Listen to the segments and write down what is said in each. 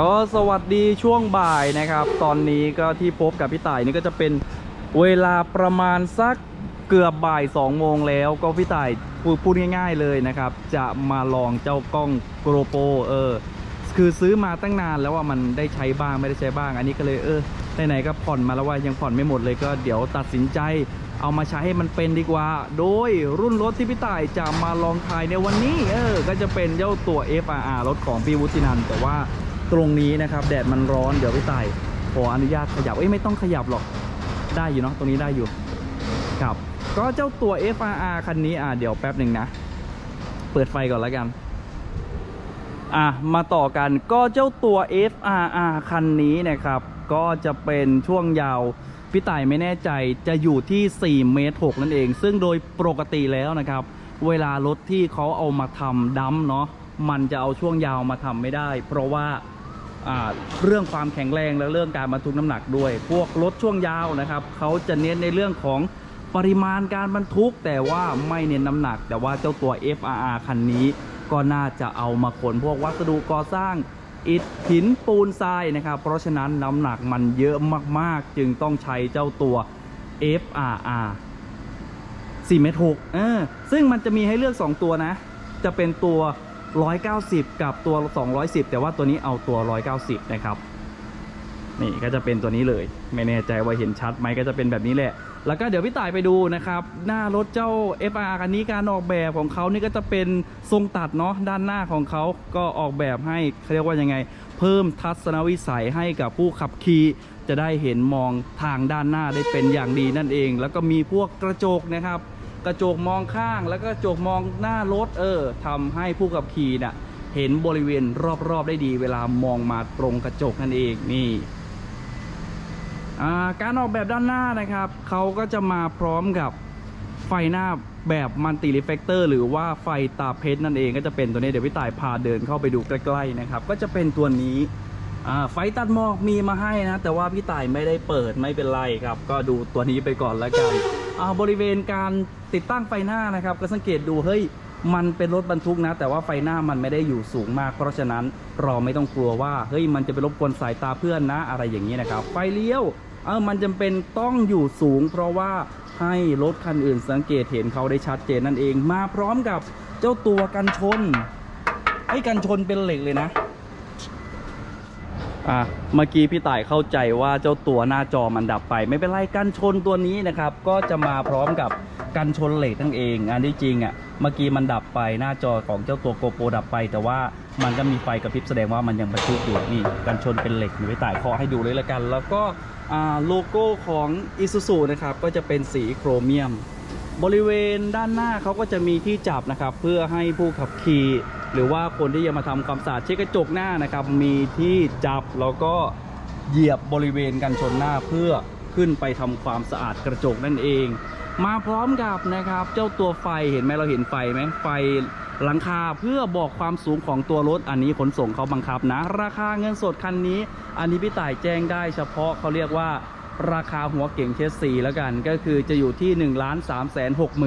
ก็สวัสดีช่วงบ่ายนะครับ ตอนนี้ก็ที่พบกับพี่ต่ายนี่ก็จะเป็นเวลาประมาณสักเกือบบ่าย2โมงแล้วก็พี่ต่ายพูดง่าย ๆเลยนะครับ จะมาลองเจ้ากล้องโกโ p รเออคือซื้อมาตั้งนานแล้วว่ามันได้ใช้บ้างไม่ได้ใช้บ้าง อันนี้ก็เลยเออไหนๆก็ผ่อนมาแล้วว่ายังผ่อนไม่หมดเลยก็เดี๋ยวตัดสินใจเอามาใช้ให้มันเป็นดีกว่า โดยรุ่นรถที่พี่ต่ายจะมาลองทายในวันนี้เออก็จะเป็นเจ้าตัว FRR รถของพี่วุฒินันแต่ว่า ตรงนี้นะครับ แดดมันร้อนเดี๋ยวพี่ต่ายขออนุญาตขยับเอ้ยไม่ต้องขยับหรอกได้อยู่เนาะตรงนี้ได้อยู่ครับก็เจ้าตัว FRR คันนี้อะเดี๋ยวแป๊บหนึ่งนะ เปิดไฟก่อนแล้วกันอะมาต่อกันก็เจ้าตัว FRR คันนี้นะครับ ก็จะเป็นช่วงยาวพี่ต่ายไม่แน่ใจจะอยู่ที่4เมตร6นั่นเอง ซึ่งโดยปกติแล้วนะครับ เวลารถที่เขาเอามาทำดัมเนาะมันจะเอาช่วงยาวมาทำไม่ได้ เพราะว่า เรื่องความแข็งแรงและเรื่องการบรรทุกน้ำหนักด้วย พวกรถช่วงยาวนะครับเขาจะเน้นในเรื่องของปริมาณการบรรทุก แต่ว่าไม่เน้นน้ำหนัก แต่ว่าเจ้าตัว FRR คันนี้ก็น่าจะเอามาขนพวกวัสดุก่อสร้างอิฐหินปูนทรายนะครับ เพราะฉะนั้นน้ำหนักมันเยอะมากๆ จึงต้องใช้เจ้าตัว FRR 4เมตร6เออซึ่งมันจะมีให้เลือก 2 ตัวนะ จะเป็นตัว 190 กับตัว 210 แต่ว่าตัวนี้เอาตัว 190 นะครับ นี่ก็จะเป็นตัวนี้เลย ไม่แน่ใจว่าเห็นชัดไหมก็จะเป็นแบบนี้แหละ แล้วก็เดี๋ยวพี่ต่ายไปดูนะครับ หน้ารถเจ้า FR คันนี้การออกแบบของเขานี่ก็จะเป็นทรงตัดเนาะด้านหน้าของเขาก็ออกแบบให้เขาเรียกว่ายังไง เพิ่มทัศนวิสัยให้กับผู้ขับขี่จะได้เห็นมองทางด้านหน้าได้เป็นอย่างดีนั่นเอง แล้วก็มีพวกกระจกนะครับ กระจกมองข้างแล้วก็กระจกมองหน้ารถเออทำให้ผู้ขับขี่น่ะเห็นบริเวณรอบๆได้ดี เวลามองมาตรงกระจกนั่นเองนี่การออกแบบด้านหน้านะครับเขาก็จะมาพร้อมกับไฟหน้าแบบมัลติรีเฟกเตอร์หรือว่าไฟตาเพชรนั่นเองก็จะเป็นตัวนี้เดี๋ยวพี่ต่ายพาเดินเข้าไปดูใกล้ๆนะครับ ก็จะเป็นตัวนี้ ไฟตัดหมอกมีมาให้นะ แต่ว่าพี่ต่ายไม่ได้เปิดไม่เป็นไรครับ ก็ดูตัวนี้ไปก่อนแล้วกันอ่าบริเวณการติดตั้งไฟหน้านะครับ ก็สังเกตดูเฮ้ยมันเป็นรถบรรทุกนะ แต่ว่าไฟหน้ามันไม่ได้อยู่สูงมาก เพราะฉะนั้นเราไม่ต้องกลัวว่าเฮ้ยมันจะไปรบกวนสายตาเพื่อนนะอะไรอย่างนี้นะครับ ไฟเลี้ยวเออมันจำเป็นต้องอยู่สูง เพราะว่าให้รถคันอื่นสังเกตเห็นเขาได้ชัดเจนนั่นเอง มาพร้อมกับเจ้าตัวกันชนไอ้กันชนเป็นเหล็กเลยนะ อะเมื่อกี้พี่ต่ายเข้าใจว่าเจ้าตัวหน้าจอมันดับไป ไม่เป็นไรกันชนตัวนี้นะครับ ก็จะมาพร้อมกับกันชนเหล็กนั่นเองอันที่จริงอะเมื่อกี้มันดับไปหน้าจอของเจ้าตัวโกโปรดับไป แต่ว่ามันก็มีไฟกระพริบแสดงว่ามันยังบรรทุกอยู่นี่กันชนเป็นเหล็กอยู่พี่ต่ายขอให้ดูเลยละกัน แล้วก็โลโก้ของ i s u z u นะครับก็จะเป็นสีโครเมียม บริเวณด้านหน้าเขาก็จะมีที่จับนะครับเพื่อให้ผู้ขับขี่ หรือว่าคนที่จะมาทำความสะอาดเช็ดกระจกหน้านะครับ มีที่จับแล้วก็เหยียบบริเวณกันชนหน้าเพื่อขึ้นไปทำความสะอาดกระจกนั่นเอง มาพร้อมกับนะครับ เจ้าตัวไฟเห็นไหมเราเห็นไฟไหมไฟหลังคาเพื่อบอกความสูงของตัวรถอันนี้ขนส่งเขาบังคับนะ ราคาเงินสดคันนี้ อันนี้พี่ต่ายแจ้งได้เฉพาะเขาเรียกว่า ราคาหัวเก่งเชสซีแล้วกันก็คือจะอยู่ที่ 1 3 6 9 0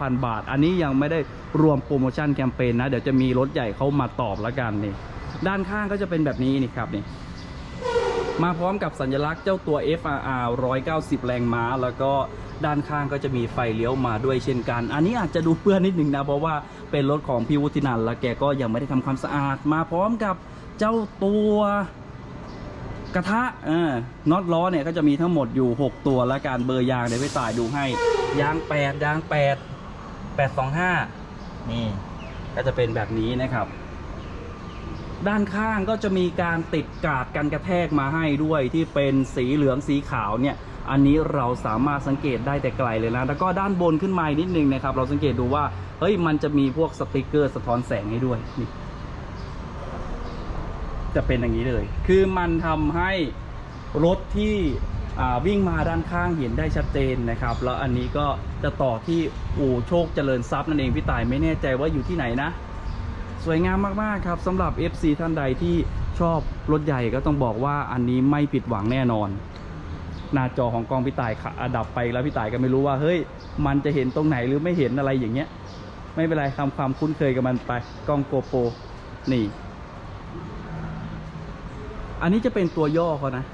0 0 บาท อันนี้ยังไม่ได้รวมโปรโมชั่นแคมเปญนะ เดี๋ยวจะมีรถใหญ่เข้ามาตอบแล้วกันนี่ด้านข้างก็จะเป็นแบบนี้นี่ครับนี่มาพร้อมกับสัญลักษณ์เจ้าตัว FRR 190 แรงม้า แล้วก็ด้านข้างก็จะมีไฟเลี้ยวมาด้วยเช่นกัน อันนี้อาจจะดูเปื้อนนิดหนึ่งนะ เพราะว่าเป็นรถของพี่วุฒินันและแกก็ยังไม่ได้ทำความสะอาด มาพร้อมกับเจ้าตัว กระทะเออน็อตล้อเนี่ยก็จะมีทั้งหมดอยู่ 6 ตัวและการเบอร์ยางเดี๋ยวไปต่ายดูให้ ยาง 8 ยาง 8 825 นี่ ก็จะเป็นแบบนี้นะครับ ด้านข้างก็จะมีการติดกาดกันกระแทกมาให้ด้วยที่เป็นสีเหลืองสีขาวเนี่ย อันนี้เราสามารถสังเกตได้แต่ไกลเลยนะ แล้วก็ด้านบนขึ้นมาอีกนิดนึงนะครับ เราสังเกตดูว่า เฮ้ยมันจะมีพวกสติกเกอร์สะท้อนแสงให้ด้วยนี่ จะเป็นอย่างนี้เลย คือมันทำให้รถที่วิ่งมาด้านข้างเห็นได้ชัดเจนนะครับ แล้วอันนี้ก็จะต่อที่อู่โชคเจริญทรัพย์นั่นเองพี่ต่ายไม่แน่ใจว่าอยู่ที่ไหนนะ สวยงามมากๆครับสำหรับ FC ท่านใดที่ชอบรถใหญ่ก็ต้องบอกว่าอันนี้ไม่ผิดหวังแน่นอน หน้าจอของกล้องพี่ต่ายขะอะดับไปแล้วพี่ต่ายก็ไม่รู้ว่าเฮ้ย มันจะเห็นตรงไหนหรือไม่เห็นอะไรอย่างเงี้ย ไม่เป็นไรทำความคุ้นเคยกับมันไปกล้องโกโปรนี่ อันนี้จะเป็นตัวย่อเขานะ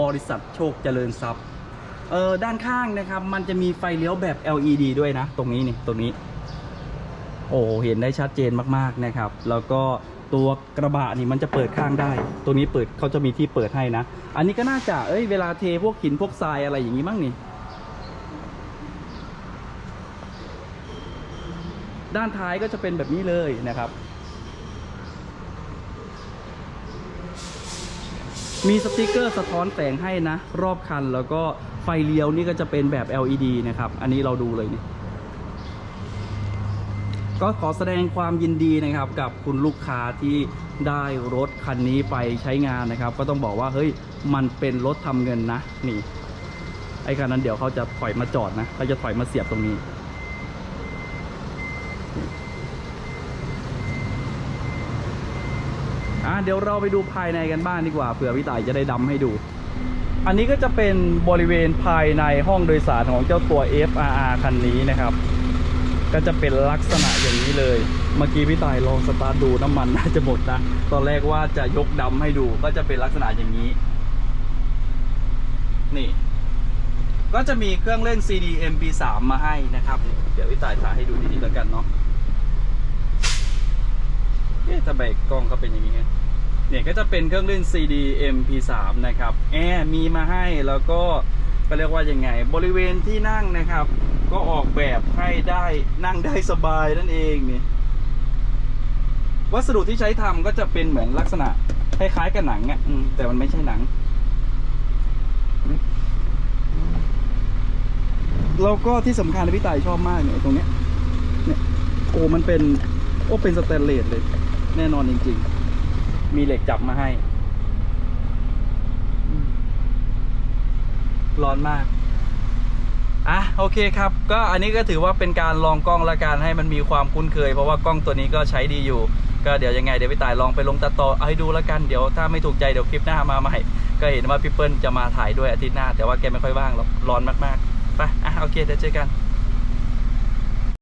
บริษัทโชคเจริญทรัพย์ เออด้านข้างนะครับ มันจะมีไฟเลี้ยวแบบ LED ด้วยนะ ตรงนี้นี่ตรงนี้ โอ้เห็นได้ชัดเจนมากๆนะครับ แล้วก็ตัวกระบะนี่มันจะเปิดข้างได้ ตัวนี้เปิดเขาจะมีที่เปิดให้นะ อันนี้ก็น่าจะ เอ้ย เวลาเทพวกหินพวกทรายอะไรอย่างนี้มั้งนี่ ด้านท้ายก็จะเป็นแบบนี้เลยนะครับ มีสติกเกอร์สะท้อนแสงให้นะ รอบคันแล้วก็ไฟเลี้ยวนี่ก็จะเป็นแบบ LED นะครับ อันนี้เราดูเลยนี่ก็ขอแสดงความยินดีนะครับกับคุณลูกค้าที่ได้รถคันนี้ไปใช้งานนะครับ ก็ต้องบอกว่าเฮ้ยมันเป็นรถทำเงินนะ นี่ ไอ้คันนั้นเดี๋ยวเขาจะถอยมาจอดนะเขาจะถอยมาเสียบตรงนี้ อะเดี๋ยวเราไปดูภายในกันบ้างดีกว่าเผื่อพี่ต่ายจะได้ดำให้ดู อันนี้ก็จะเป็นบริเวณภายในห้องโดยสารของเจ้าตัว FRR คันนี้นะครับ ก็จะเป็นลักษณะอย่างนี้เลย เมื่อกี้พี่ต่ายลองสตาร์ทดูน้ำมันน่าจะหมดนะตอนแรกว่าจะยกดำให้ดูก็จะเป็นลักษณะอย่างนี้ นี่ก็จะมีเครื่องเล่น CD MP3 มาให้นะครับ เดี๋ยวพี่ต่ายถ่ายให้ดูดีๆแล้วกันเนาะ เอ๊ะทำไมกล้องเขาเป็นอย่างนี้ฮะเนี่ยก็จะเป็นเครื่องเล่น CD MP3 นะครับ แอร์มีมาให้แล้วก็ก็เรียกว่ายังไง บริเวณที่นั่งนะครับ ก็ออกแบบให้ได้นั่งได้สบายนั่นเองนี่วัสดุที่ใช้ทำก็จะเป็นเหมือนลักษณะคล้ายๆกับหนังอะแต่มันไม่ใช่หนัง แล้วก็ที่สำคัญพี่ต่ายชอบมากเนี่ยตรงเนี้ยเนี่ยโอ้มันเป็น โอ้เป็นสแตนเลสเลย แน่นอนจริง ๆ มีเหล็กจับมาให้ ร้อนมาก อะ โอเคครับ ก็อันนี้ก็ถือว่าเป็นการลองกล้องละกันให้มันมีความคุ้นเคย เพราะว่ากล้องตัวนี้ก็ใช้ดีอยู่ ก็เดี๋ยวยังไงเดี๋ยวพี่ต่ายลองไปลงตัดต่อเอาให้ดูละกัน เดี๋ยวถ้าไม่ถูกใจเดี๋ยวคลิปหน้ามาใหม่ ก็เห็นว่าพี่เปิ้ลจะมาถ่ายด้วยอาทิตย์หน้า แต่ว่าแกไม่ค่อยว่างหรอก ร้อนมากๆ ไป อะ โอเค เดี๋ยวเจอกัน